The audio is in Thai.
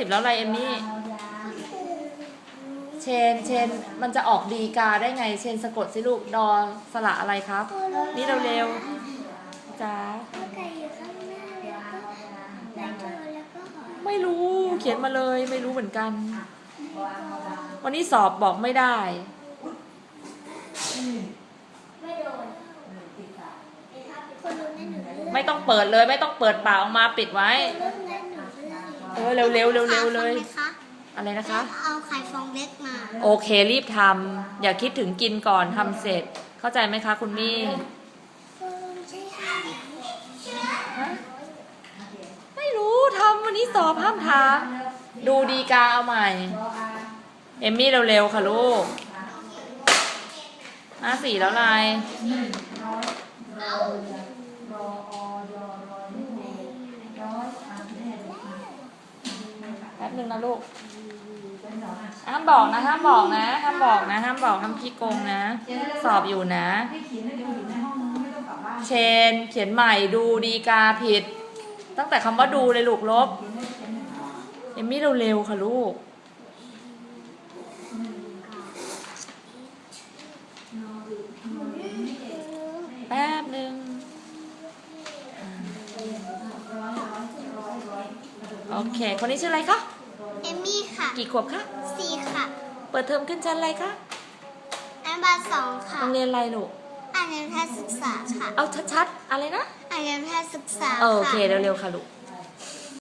สิบแล้วอะไรเอมมี่เชนเชนมันจะออกดีกาได้ไง เชนสะกดสิลูกดอสระอะไรครับ นี่เร็วๆจ้าไม่รู้เขียนมาเลยไม่รู้เหมือนกัน วันนี้สอบบอกไม่ได้ไม่ต้องเปิดเลย ไม่ต้องเปิดปากออกมาปิดไว้ เรื่องในหนูเรื่องเออเร็วๆเร็วๆเลยขาอะไรนะคะ เอาไข่ฟองเล็กมา โอเครีบทำอย่าคิดถึงกินก่อนทำเสร็จ เข้าใจไหมคะคุณมี่ใช่ค่ะไม่รู้ทำวันนี้สอบห้ามถามดูดีกาเอาใหม่ เอมมี่เร็วๆค่ะลูกห้าสี่แล้วลาย ป๊บนึงนะลูกห้ามบอกนะห้ามบอกนะห้ามบอกนะห้ามบอกห้ามขี้โกงนะ สอบอยู่นะ เชนเขียนใหม่ดูดีกาผิด ตั้งแต่คำว่าดูเลยลูกลบเอมมี่เร็วๆค่ะลูกแป๊บหนึ่งโอเค คนนี้ชื่ออะไรคะ กี่ขวบคะสี่ค่ะ เปิดเทอมขึ้นชั้นอะไรคะอนุบาลสองค่ะโรงเรียนอะไรลูกอ่านเรียนแพทย์ศึกษาค่ะ เอาชัดๆ อะไรนะอ่านเรียนแพทย์ศึกษาเออโอเคค่ะเร็วๆค่ะลูก